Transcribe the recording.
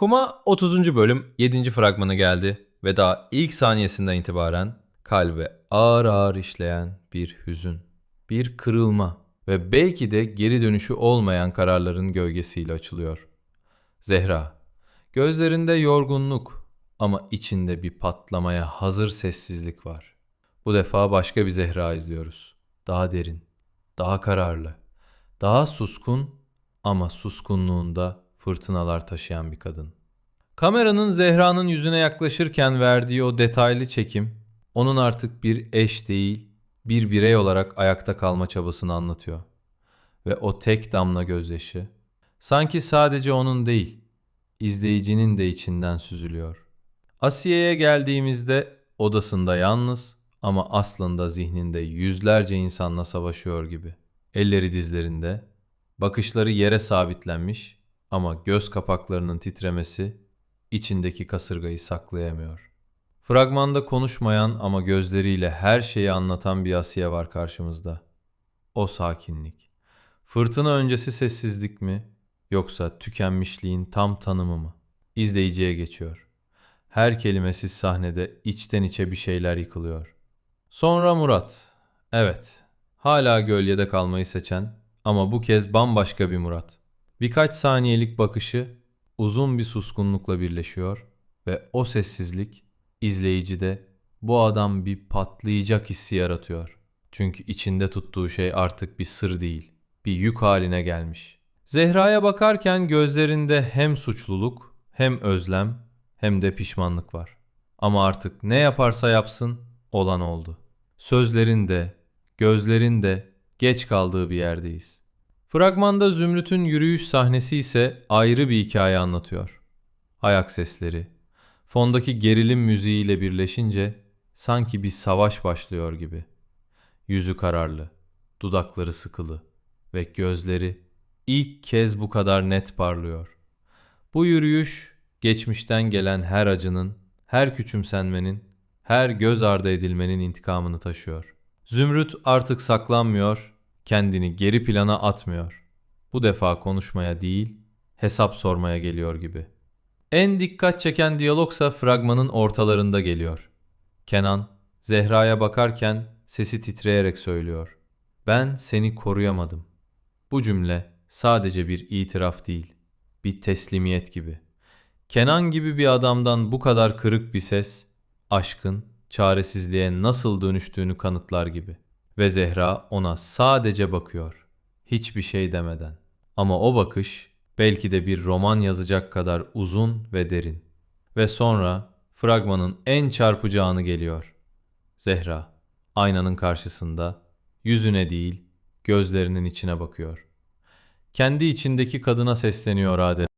Kuma 30. bölüm 7. fragmanı geldi ve daha ilk saniyesinden itibaren kalbe ağır ağır işleyen bir hüzün, bir kırılma ve belki de geri dönüşü olmayan kararların gölgesiyle açılıyor. Zehra, gözlerinde yorgunluk ama içinde bir patlamaya hazır sessizlik var. Bu defa başka bir Zehra izliyoruz. Daha derin, daha kararlı, daha suskun ama suskunluğunda fırtınalar taşıyan bir kadın. Kameranın Zehra'nın yüzüne yaklaşırken verdiği o detaylı çekim, onun artık bir eş değil, bir birey olarak ayakta kalma çabasını anlatıyor. Ve o tek damla gözyaşı, sanki sadece onun değil, izleyicinin de içinden süzülüyor. Asiye'ye geldiğimizde odasında yalnız ama aslında zihninde yüzlerce insanla savaşıyor gibi. Elleri dizlerinde, bakışları yere sabitlenmiş ama göz kapaklarının titremesi içindeki kasırgayı saklayamıyor. Fragmanda konuşmayan ama gözleriyle her şeyi anlatan bir Asiye var karşımızda. O sakinlik. Fırtına öncesi sessizlik mi yoksa tükenmişliğin tam tanımı mı? İzleyiciye geçiyor. Her kelimesiz sahnede içten içe bir şeyler yıkılıyor. Sonra Murat. Evet, hala gölgede kalmayı seçen ama bu kez bambaşka bir Murat. Birkaç saniyelik bakışı uzun bir suskunlukla birleşiyor ve o sessizlik izleyicide bu adam bir patlayacak hissi yaratıyor. Çünkü içinde tuttuğu şey artık bir sır değil, bir yük haline gelmiş. Zehra'ya bakarken gözlerinde hem suçluluk, hem özlem, hem de pişmanlık var. Ama artık ne yaparsa yapsın olan oldu. Sözlerinde, gözlerinde geç kaldığı bir yerdeyiz. Fragmanda Zümrüt'ün yürüyüş sahnesi ise ayrı bir hikaye anlatıyor. Ayak sesleri, fondaki gerilim müziğiyle birleşince sanki bir savaş başlıyor gibi. Yüzü kararlı, dudakları sıkılı ve gözleri ilk kez bu kadar net parlıyor. Bu yürüyüş geçmişten gelen her acının, her küçümsenmenin, her göz ardı edilmenin intikamını taşıyor. Zümrüt artık saklanmıyor, kendini geri plana atmıyor. Bu defa konuşmaya değil, hesap sormaya geliyor gibi. En dikkat çeken diyalogsa fragmanın ortalarında geliyor. Kenan, Zehra'ya bakarken sesi titreyerek söylüyor. Ben seni koruyamadım. Bu cümle sadece bir itiraf değil, bir teslimiyet gibi. Kenan gibi bir adamdan bu kadar kırık bir ses, aşkın çaresizliğe nasıl dönüştüğünü kanıtlar gibi. Ve Zehra ona sadece bakıyor, hiçbir şey demeden. Ama o bakış belki de bir roman yazacak kadar uzun ve derin. Ve sonra fragmanın en çarpıcı anı geliyor. Zehra aynanın karşısında yüzüne değil gözlerinin içine bakıyor. Kendi içindeki kadına sesleniyor adeta.